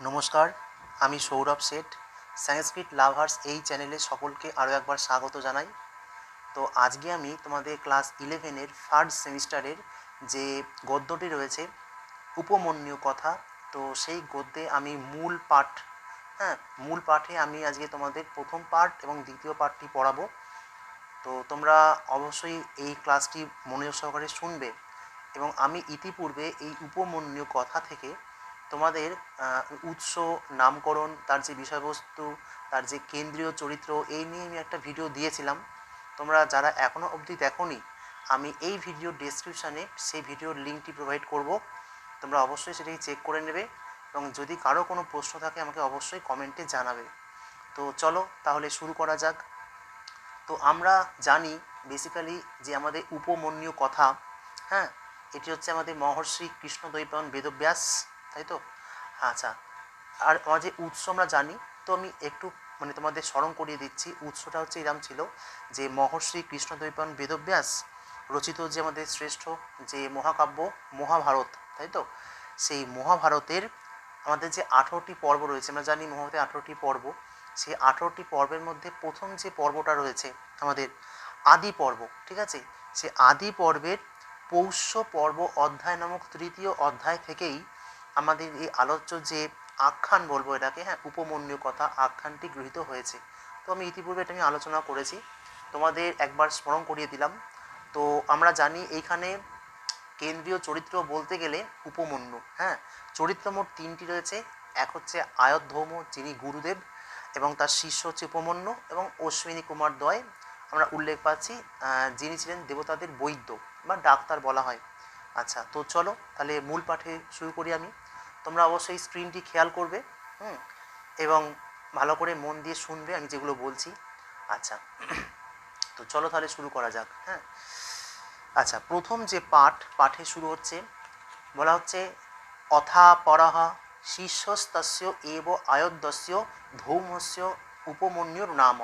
নমস্কার, আমি সৌরভ শেঠ। সংস্কৃত লাভার্স এই চ্যানেলে সকলকে আরও একবার স্বাগত জানাই। তো আজকে আমি তোমাদের ক্লাস ইলেভেনের ফার্স্ট সেমিস্টারের যে গদ্যটি রয়েছে, উপমন্যু কথা, তো সেই গদ্যে আমি মূল পাঠ হ্যাঁ মূল পাঠে আমি আজকে তোমাদের প্রথম পার্ট এবং দ্বিতীয় পার্টটি পড়াবো। তো তোমরা অবশ্যই এই ক্লাসটি মনোযোগ সহকারে শুনবে এবং আমি ইতিপূর্বে এই উপমন্যু কথা থেকে তোমাদের উৎস, নামকরণ, তার যে বিষয়বস্তু, তার যে কেন্দ্রীয় চরিত্র, এই নিয়ে আমি একটা ভিডিও দিয়েছিলাম। তোমরা যারা এখনও অবধি দেখোনি, আমি এই ভিডিও ডেসক্রিপশানে সেই ভিডিওর লিঙ্কটি প্রোভাইড করব। তোমরা অবশ্যই সেটাকে চেক করে নেবে এবং যদি কারও কোনো প্রশ্ন থাকে, আমাকে অবশ্যই কমেন্টে জানাবে। তো চলো তাহলে শুরু করা যাক। তো আমরা জানি বেসিক্যালি যে আমাদের উপমন্যু কথা হ্যাঁ? এটি হচ্ছে আমাদের মহর্ষি কৃষ্ণদ্বৈপায়ন বেদব্যাস। তাই তো? আচ্ছা আর আমার যে উৎস আমরা জানি, তো আমি একটু মানে তোমাদের স্মরণ করিয়ে দিচ্ছি উৎসটা হচ্ছে এরম ছিল যে মহর্ষি কৃষ্ণদ্বৈপায়ন বেদব্যাস রচিত যে আমাদের শ্রেষ্ঠ যে মহাকাব্য, মহাভারত, তাই তো? সেই মহাভারতের আমাদের যে আঠেরোটি পর্ব রয়েছে, আমরা জানি মহাভারতের আঠেরোটি পর্ব, সেই আঠেরোটি পর্বের মধ্যে প্রথম যে পর্বটা রয়েছে আমাদের আদি পর্ব, ঠিক আছে? সে আদি পর্বের পৌষ্য পর্ব অধ্যায় নামক তৃতীয় অধ্যায় থেকেই আমাদের এই আলোচ্য যে আখ্যান বলব এটাকে হ্যাঁ উপমন্যু কথা আখ্যানটি গৃহীত হয়েছে। তো আমি ইতিপূর্বে এটা নিয়ে আলোচনা করেছি। তোমাদের একবার স্মরণ করিয়ে দিলাম। তো আমরা জানি এইখানে কেন্দ্রীয় চরিত্র বলতে গেলে উপমন্যু হ্যাঁ? চরিত্র মোট তিনটি রয়েছে। এক হচ্ছে আয়তধৌম, যিনি গুরুদেব, এবং তার শিষ্য হচ্ছে উপমন্যু এবং অশ্বিনী কুমার দয়। আমরা উল্লেখ পাচ্ছি যিনি ছিলেন দেবতাদের বৈদ্য বা ডাক্তার বলা হয়। আচ্ছা তো চলো তাহলে মূল পাঠে শুরু করি আমি। তোমরা অবশ্যই স্ক্রিনটি খেয়াল করবে, হুম, এবং ভালো করে মন দিয়ে শুনবে, আমি যেগুলো বলছি। আচ্ছা তো চলো তাহলে শুরু করা যাক হ্যাঁ। আচ্ছা প্রথম যে পাঠ, পাঠে শুরু হচ্ছে, বলা হচ্ছে, অথা পরহ শিষ্যস্তস্য এব আয়োদ্যস্য ধৌমস্য উপমন্যুর নাম।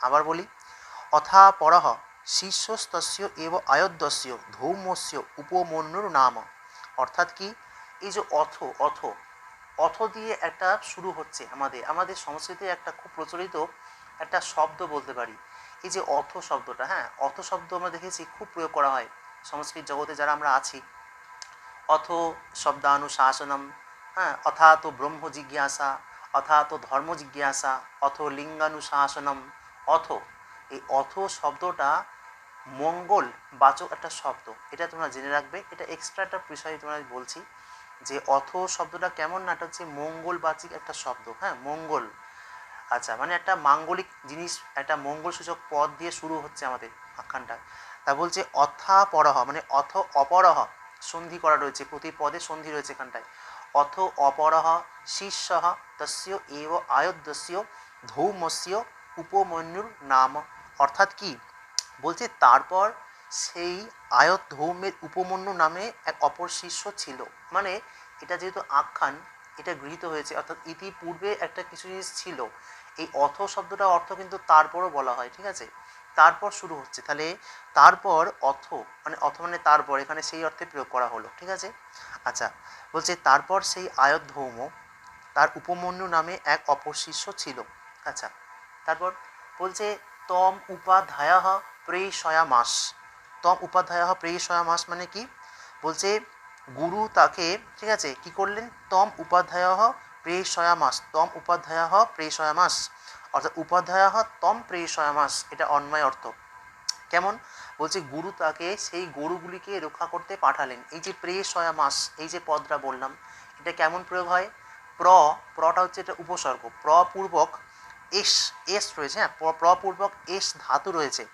আবার বলি, অথা পরহ শিষ্যস্তস্য এব আয়োদ্যস্য ধৌমস্য উপমন্যুর নাম। অর্থাৎ কি? এই যে অথ অথ অথ দিয়ে একটা শুরু হচ্ছে আমাদের আমাদের সংস্কৃতে একটা খুব প্রচলিত একটা শব্দ বলতে পারি। এই যে অথ শব্দটা হ্যাঁ অথ শব্দ আমরা দেখেছি খুব প্রয়োগ করা হয় সংস্কৃত জগতে যারা আমরা আছি। অথ শব্দানুশাসনম হ্যাঁ অথাত ব্রহ্ম জিজ্ঞাসা অথাত ধর্ম জিজ্ঞাসা, অথ লিঙ্গানুশাসনম, অথ। এই অথ শব্দটা মঙ্গল বাচক একটা শব্দ। এটা তোমরা জেনে রাখবে, এটা এক্সট্রা একটা বিষয় তোমরা বলছি। যে অথ শব্দটা কেমন না, এটা হচ্ছে মঙ্গলবাচিক একটা শব্দ হ্যাঁ? মঙ্গল। আচ্ছা মানে একটা মাঙ্গলিক জিনিস, একটা মঙ্গল সূচক পদ দিয়ে শুরু হচ্ছে আমাদের আখ্যানটা। তা বলছে অথা পরহ মানে অথ অপরহ সন্ধি করা রয়েছে, প্রতি পদে সন্ধি রয়েছে এখানটায়। অথ অপরহ শিষ্য তস্য এব আয়োদ্যস্য ধৌমস্য উপমন্যুর নাম। অর্থাৎ কি? বলছে তারপর সেই আয়ত ধৌমের উপমন্যু নামে এক অপর শিষ্য ছিল। মানে এটা যেহেতু আখ্যান, এটা গৃহীত হয়েছে, অর্থাৎ ইতিপূর্বে একটা কিছু জিনিস ছিল। এই অথ শব্দটা অর্থ কিন্তু তারপরও বলা হয়, ঠিক আছে? তারপর শুরু হচ্ছে। তাহলে তারপর অথ মানে অথ মানে তারপর, এখানে সেই অর্থে প্রয়োগ করা হলো, ঠিক আছে? আচ্ছা বলছে তারপর সেই আয়ত ধৌম তার উপমন্যু নামে এক অপর শিষ্য ছিল। আচ্ছা তারপর বলছে, তম উপাধ্যায় প্রেষয়া মাস তম উপাধ্যায় প্রেষয়া মাস মানে কি? বলছে, গুরু তাকে, ঠিক আছে, কি করলেন? তম উপাধ্যায় প্রেষয়া মাস তম উপাধ্যায় প্রেষয়া মাস অর্থাৎ উপাধ্যায় তম প্রেষয়া মাস এটা অন্যয় অর্থ। কেমন? বলছে, গুরু তাকে সেই গরুগুলিকে রক্ষা করতে পাঠালেন। এই যে প্রেষয়া মাস এই যে পদটা বললাম, এটা কেমন প্রয়োগ হয়? প্র, প্রটা হচ্ছে এটা উপসর্গ। প্রপূর্বক এস এস রয়েছে হ্যাঁ প্র- প্রপূর্বক এস ধাতু রয়েছে।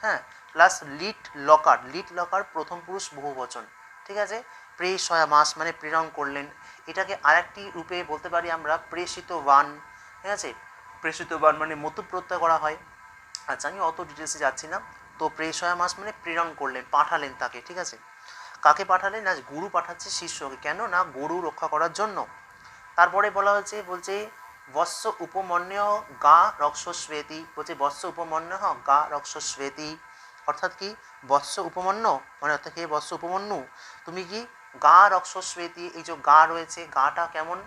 হ্যাঁ প্লাস লিট লকার লিট লকার প্রথম পুরুষ বহুবচন, ঠিক আছে? প্রেষয়া মাস মানে প্রেরণ করলেন। এটাকে আরেকটি রূপে বলতে পারি আমরা প্রেষিত বান, ঠিক আছে? প্রেষিত বান মানে মতু প্রত্যয় করা হয়। আচ্ছা আমি অত ডিটেলসে যাচ্ছি না। তো প্রেষয়া মাস মানে প্রেরণ করলেন, পাঠালেন তাকে, ঠিক আছে? কাকে পাঠালেন? না গুরু পাঠাচ্ছে শিষ্যকে। কেন? না, গরু রক্ষা করার জন্য। তারপরে বলা হয়েছে, বলছে, বৎস উপমন্য গা রক্ষস্বেতি। বলছে, বৎস উপমন্য গা রক্ষস্বেতি। অর্থাৎ কি? বৎস উপমন্য? মানে অর্থাৎ হে বৎস উপমন্যু? তুমি কি গা রক্ষস্বেতি এই যে গা রয়েছে, গাটা কেমন?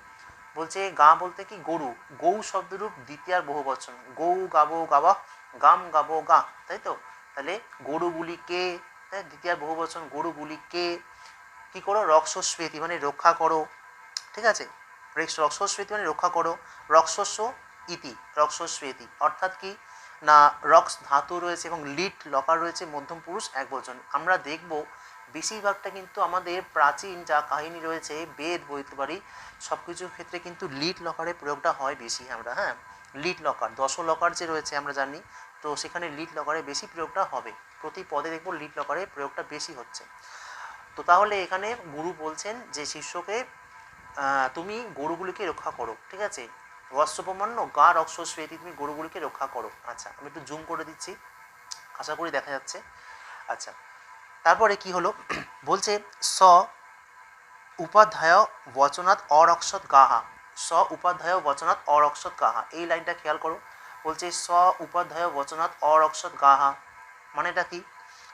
বলছে গা বলতে কি গরু? গৌ শব্দরূপ দ্বিতীয়ার বহু বচন। গৌ গাবো গাবা, গাম গাবো গা। তাই তো? তাহলে গরুগুলিকে হ্যাঁ দ্বিতীয়ার বহু বচন গরুগুলিকে কি? করো? রক্ষস্বেতি মানে রক্ষা করো। ঠিক আছে? রেক্স রক্ষস্বেতি মানে রক্ষা করো। রক্ষস্ব ইতি রক্ষস্বেতি অর্থাৎ কি? না, রক্স ধাতু রয়েছে এবং লিট লকার রয়েছে, মধ্যম পুরুষ এক বচন। আমরা দেখব বেশিরভাগটা কিন্তু আমাদের প্রাচীন যা কাহিনী রয়েছে, বেদ বলতে পারি সব কিছুর ক্ষেত্রে কিন্তু লিট লকারের প্রয়োগটা হয় বেশি আমরা হ্যাঁ? লিট লকার, দশ লকার যে রয়েছে আমরা জানি, তো সেখানে লিট লকারে বেশি প্রয়োগটা হবে। প্রতি পদে দেখব লিট লকারের প্রয়োগটা বেশি হচ্ছে। তো তাহলে এখানে গুরু বলছেন যে, শিষ্যকে তুমি গরুগুলিকে রক্ষা করো, ঠিক আছে? বস্ত্রপ্রমাণ্য গা রক্ষস্বেতি তুমি গরুগুলিকে রক্ষা করো। আচ্ছা আমি একটু জুম করে দিচ্ছি। আশা করি দেখা যাচ্ছে। আচ্ছা তারপরে কি হলো? বলছে, স উপাধ্যায় বচনাৎ অরক্ষত গাহা। স উপাধ্যায় বচনাৎ অরক্ষত গাহা। এই লাইনটা খেয়াল করো। বলছে, স উপাধ্যায় বচনাৎ অরক্ষত গাহা। মানেটা কি?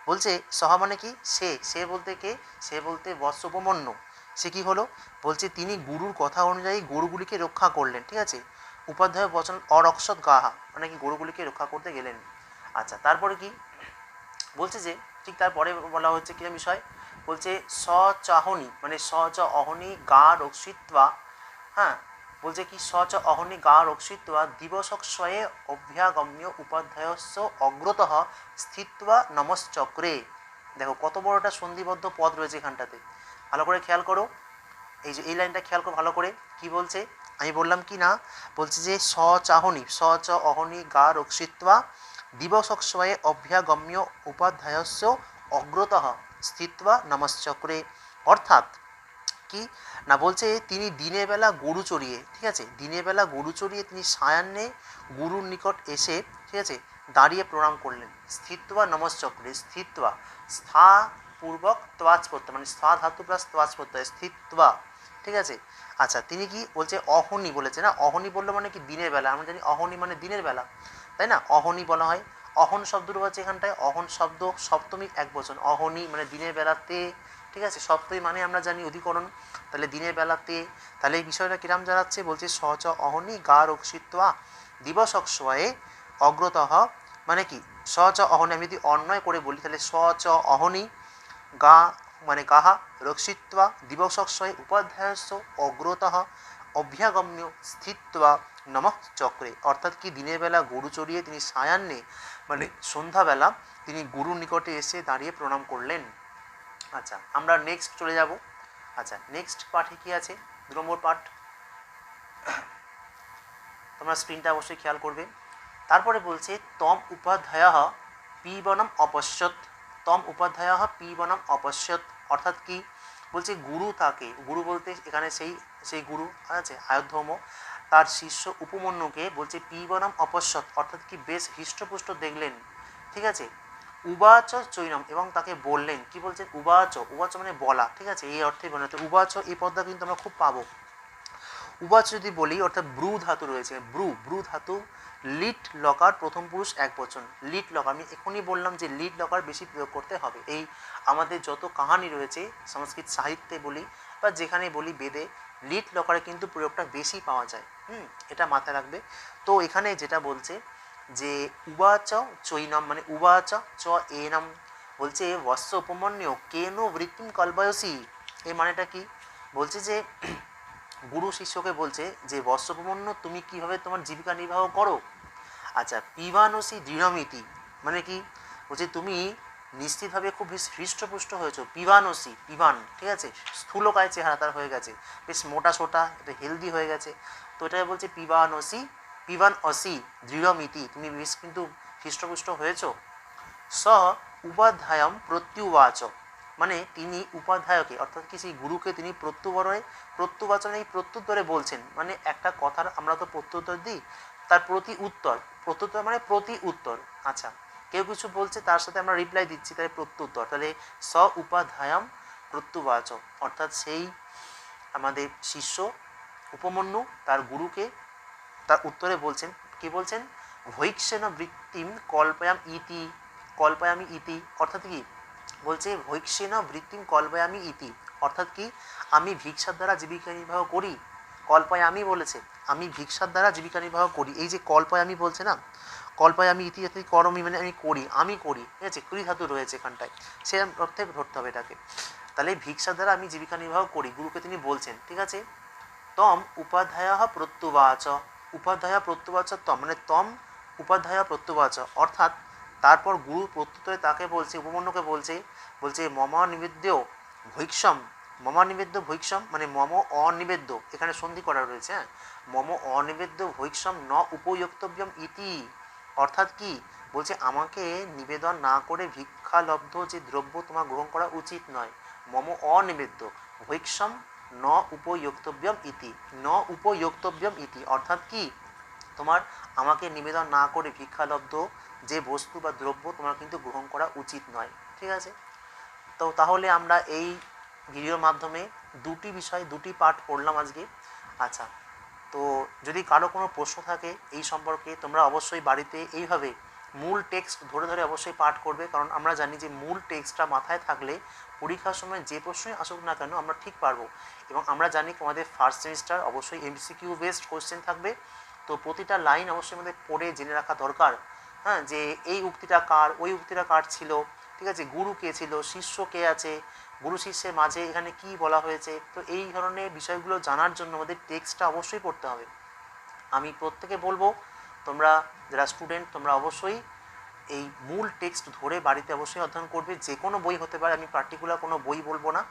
বলছে, সহা মানে কি? সে। সে বলতে কে? সে বলতে বৎসোপমন্য। সে কি হলো? বলছে, তিনি গুরুর কথা অনুযায়ী গরুগুলিকে রক্ষা করলেন। ঠিক আছে? উপাধ্যায় বচন অরক্ষত গাহা। মানে কি, গরুগুলিকে রক্ষা করতে গেলেন। আচ্ছা তারপরে কি? বলছে যে, ঠিক তারপরে বলা হচ্ছে কিরম বিষয় বলছে স চাহনি মানে স চ অহনি গা রক্ষিত্বা। হ্যাঁ? বলছে কি স চ অহনি গা রক্ষিত্বা দিবসক্ষয়ে অভ্যাগম্য উপাধ্যায়স্য অগ্রত স্থিত্বা নমশ্চক্রে দেখো, কত বড় একটা সন্ধিবদ্ধ পদ রয়েছে এখানটাতে। ভালো করে খেয়াল করো। এই যে, এই লাইনটা খেয়াল করো ভালো করে। কি বলছে? আমি বললাম কি না? বলছে যে, স চাহনি, স চ অহনি গা রক্ষিত্বা দিবসক্ষয়ে অভ্যাগম্য উপাধ্যায়স্য অগ্রত স্থিত্বা নমশ্চক্রে অর্থাৎ কি? না, বলছে তিনি দিনের বেলা গরু চড়িয়ে, ঠিক আছে? দিনের বেলা গরু চড়িয়ে তিনি সায়ান্নে গুরুর নিকট এসে, ঠিক আছে? দাঁড়িয়ে প্রণাম করলেন। স্থিত্বা নমশ্চক্রে স্থিত্বা। স্থা পূর্বক তোয়াজ করতে মানে স্থা ধাতু প্লাস তোয়াজ করতে হয়, স্থিত্বা। ঠিক আছে? আচ্ছা তিনি কি বলছে অহনি বলেছে না? অহনি বলল মানে কি দিনের বেলা? আমরা জানি অহনি মানে দিনের বেলা, তাই না? অহনি বলা হয়। অহন শব্দ রয়েছে এখানটায়। অহন শব্দ সপ্তমী এক বচন। অহনি মানে দিনের বেলাতে, ঠিক আছে? সপ্তমী মানে আমরা জানি অধিকরণ। তাহলে দিনের বেলাতে, তাহলে এই বিষয়টা কিরাম জানাচ্ছে? বলছে সচ অহনি গা রক্ষিত্বা দিবস অক্ষয়ে অগ্রতঃ মানে কি? সচ অহনি, আমি যদি অন্যয় করে বলি, তাহলে সচ অহনি গা মানে গাহা রক্ষিত্বা দিবসক্ষয়ে উপাধ্যায়স্য অগ্রতঃ অভ্যাগম্য স্থিত্বা নমঃ চক্রে অর্থাৎ কি দিনের বেলা গরু চড়িয়ে তিনি সায়ান্নে মানে সন্ধ্যাবেলা তিনি গুরুর নিকটে এসে দাঁড়িয়ে প্রণাম করলেন আচ্ছা আমরা নেক্সট চলে যাব আচ্ছা নেক্সট পাঠে কি আছে দু নম্বর পাঠ তোমরা স্ক্রিনটা অবশ্যই খেয়াল করবে তারপরে বলছে তম উপাধ্যায় পিবনম অপশ্যত তম উপাধ্যায় পিবনম অপশ্যত অর্থাৎ কি? বলছে গুরু তাকে। গুরু বলতে এখানে সেই সেই গুরু আছে আয়োধ্যম তার শিষ্য উপমন্যুকে বলছে পিবনম অপশ্যত অর্থাৎ কি বেশ হৃষ্টপুষ্ট দেখলেন। ঠিক আছে? উবাচ চৈনম এবং তাকে বললেন। কি বলছেন? উবাচ। উবাচ মানে বলা। ঠিক আছে? এই অর্থে বানাতে উবাচ এই পদটা কিন্তু আমরা খুব পাবো। উবাচ যদি বলি, অর্থাৎ ব্রু ধাতু রয়েছে, ব্রু ব্রু ধাতু, লিট লকার, প্রথম পুরুষ এক বচন, লিট লকার, আমি এখনই বললাম যে লিট লকার বেশি প্রয়োগ করতে হবে। এই আমাদের যত কাহানি রয়েছে, সংস্কৃত সাহিত্যে বলি বা যেখানে বলি বেদে, লিট লকারে কিন্তু প্রয়োগটা বেশি পাওয়া যায়। হুম, এটা মাথায় রাখবে। তো এখানে যেটা বলছে যে উবাচ চৈনম মানে উবাচ চ এনম, বলছে বৎস উপমন্য কেন বৃত্তিম কল্পায়সী এই মানেটা কি? বলছে যে গুরু শিষ্যকে বলছে যে বৎসপমন্য তুমি কীভাবে তোমার জীবিকা নির্বাহ করো? আচ্ছা পিবানসি দৃঢ়মিতি মানে কি? বলছে, তুমি নিশ্চিতভাবে খুব হৃষ্টপুষ্ট হয়েছো। পিবানসি, পিবান, ঠিক আছে? স্থূলকায় চেহারা তার হয়ে গেছে। বেশ মোটা সোটা এটা হেলদি হয়ে গেছে। তো এটা বলছে পিবানসি পিবান অসি দৃঢ়মিতি। তুমি বেশ কিন্তু হৃষ্টপুষ্ট হয়েছো। স, উপাধ্যায়ম প্রত্যুবাচ। মানে তিনি উপাধ্যায়কে, অর্থাৎ কি সেই গুরুকে তিনি প্রত্যুবরে প্রত্যুবাচনে এই প্রত্যুত্তরে বলছেন। মানে একটা কথার আমরা তো প্রত্যুত্তর দিই, তার প্রতি উত্তর। প্রত্যুত্তর মানে প্রতি উত্তর। আচ্ছা কেউ কিছু বলছে, তার সাথে আমরা রিপ্লাই দিচ্ছি, তাহলে প্রত্যুত্তর। তাহলে স উপাধ্যায়ম প্রত্যুবাচক অর্থাৎ সেই আমাদের শিষ্য উপমন্যু, তার গুরুকে তার উত্তরে বলছেন, কি বলছেন? ভৈক্ষেন বৃত্তিম কল্পয়াম ইতি, কল্পয়ামি ইতি অর্থাৎ কি? বলছে ভৈক্ষেন বৃত্তিম কল্পায় আমি ইতি। অর্থাৎ কি? আমি ভিক্ষার দ্বারা জীবিকা নির্বাহ করি? কল্পায় আমি বলেছে। আমি ভিক্ষার দ্বারা জীবিকা নির্বাহ করি। এই যে কল্পায় আমি বলছে না? কল্পয় আমি ইতিহাসে করমি মানে আমি করি আমি করি। ঠিক আছে? ক্রি ধাতু রয়েছে এখানটায়। সে অর্থে ধরতে হবে এটাকে। তাহলে ভিক্ষার দ্বারা আমি জীবিকা নির্বাহ করি, গুরুকে তিনি বলছেন। ঠিক আছে? তম উপাধ্যায় প্রত্যুবাচ। উপাধ্যায় প্রত্যুবাচ তম মানে তম উপাধ্যায় প্রত্যুবাচ। অর্থাৎ তারপর গুরু প্রত্যুত্তরে তাকে বলছে, উপমন্যকে বলছে বলছে, মম নিবেদ্য ভৈক্ষম, মম নিবেদ্য ভৈক্ষম মানে মম অনিবেদ্য, এখানে সন্ধি করা রয়েছে হ্যাঁ? মম অনিবেদ্য ভৈক্ষম ন উপযুক্তব্যম ইতি, অর্থাৎ কি? বলছে, আমাকে নিবেদন না করে ভিক্ষালব্ধ যে দ্রব্য তোমার গ্রহণ করা উচিত নয়, মম অনিবেদ্য ভৈক্ষম ন উপযুক্তব্যম ইতি, ন উপযুক্তব্যম ইতি, অর্থাৎ কি? তোমার আমাকে নিবেদন না করে ভিক্ষালব্ধ যে বস্তু বা দ্রব্য তোমার কিন্তু গ্রহণ করা উচিত নয়, ঠিক আছে? তো তাহলে আমরা এই ভিডিওর মাধ্যমে দুটি বিষয়, দুটি পাঠ পড়লাম আজকে। আচ্ছা তো যদি কারও কোনো প্রশ্ন থাকে এই সম্পর্কে, তোমরা অবশ্যই বাড়িতে এইভাবে মূল টেক্সট ধরে ধরে অবশ্যই পাঠ করবে, কারণ আমরা জানি যে মূল টেক্সটটা মাথায় থাকলে পরীক্ষার সময় যে প্রশ্নই আসুক না কেন আমরা ঠিক পারব। এবং আমরা জানি আমাদের ফার্স্ট সেমিস্টার অবশ্যই এমসিকিউ বেসড কোশ্চেন থাকবে। তো প্রতিটা লাইন অবশ্যই আমাদের পড়ে জেনে রাখা দরকার হ্যাঁ যে এই উক্তিটা কার, ওই উক্তিটা কার ছিল, ঠিক আছে, গুরু কে ছিল, শিষ্য কে আছে, গুরু শিষ্যের মাঝে এখানে কি বলা হয়েছে, তো এই ধরনের বিষয়গুলো জানার জন্য আমাদের টেক্সটটা অবশ্যই পড়তে হবে। আমি প্রত্যেকে বলব, তোমরা যারা স্টুডেন্ট তোমরা অবশ্যই এই মূল টেক্সট ধরে বাড়িতে অবশ্যই অধ্যয়ন করবে। যে কোনো বই হতে পারে, আমি পার্টিকুলার কোনো বই বলব না।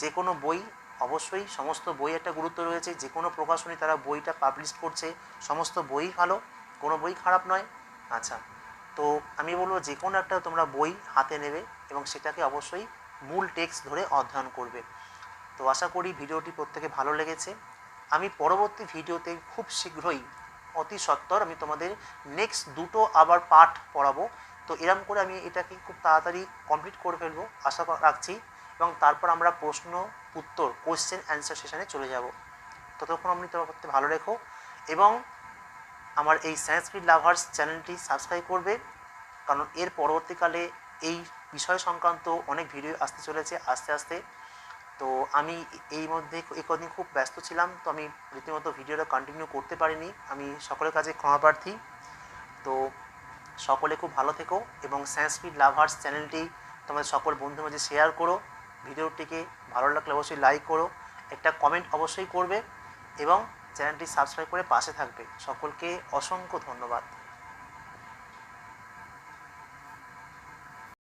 যে কোনো বই অবশ্যই সমস্ত বই একটা গুরুত্ব রয়েছে, যে কোনো প্রকাশনী তারা বইটা পাবলিশ করছে, সমস্ত বই ভালো, কোনো বই খারাপ নয়। আচ্ছা তো আমি বলব যে কোনো একটা তোমরা বই হাতে নেবে এবং সেটাকে অবশ্যই মূল টেক্সট ধরে অধ্যয়ন করবে। তো আশা করি ভিডিওটি প্রত্যেকে ভালো লেগেছে। আমি পরবর্তী ভিডিওতে খুব শীঘ্রই, অতি সত্বর আমি তোমাদের নেক্সট দুটো আবার পাঠ পড়াবো। তো এরম করে আমি এটাকে খুব তাড়াতাড়ি কমপ্লিট করে ফেলব, আশা রাখছি। এবং তারপর আমরা প্রশ্ন উত্তর কোয়েশ্চেন অ্যান্সার সেশানে চলে যাব। ততক্ষণ আপনি তোমার করতে ভালো রেখো এবং আমার এই সংস্কৃত লাভার্স চ্যানেলটি সাবস্ক্রাইব করবে। কারণ এর পরবর্তীকালে এই বিষয় সংক্রান্ত অনেক ভিডিও আসতে চলেছে আস্তে আস্তে। তো আমি এই মধ্যে এই কদিন খুব ব্যস্ত ছিলাম, তো আমি রীতিমতো ভিডিওটা কন্টিনিউ করতে পারিনি। আমি সকলের কাছে ক্ষমা প্রার্থী। তো সকলে খুব ভালো থেকো এবং সংস্কৃত লাভার্স চ্যানেলটি তোমাদের সকল বন্ধুর মাঝে শেয়ার করো। ভিডিওটিকে ভালো লাগলে অবশ্যই লাইক করো, একটা কমেন্ট অবশ্যই করবে এবং চ্যানেলটি সাবস্ক্রাইব করে পাশে থাকবে। সকলকে অসংখ্য ধন্যবাদ।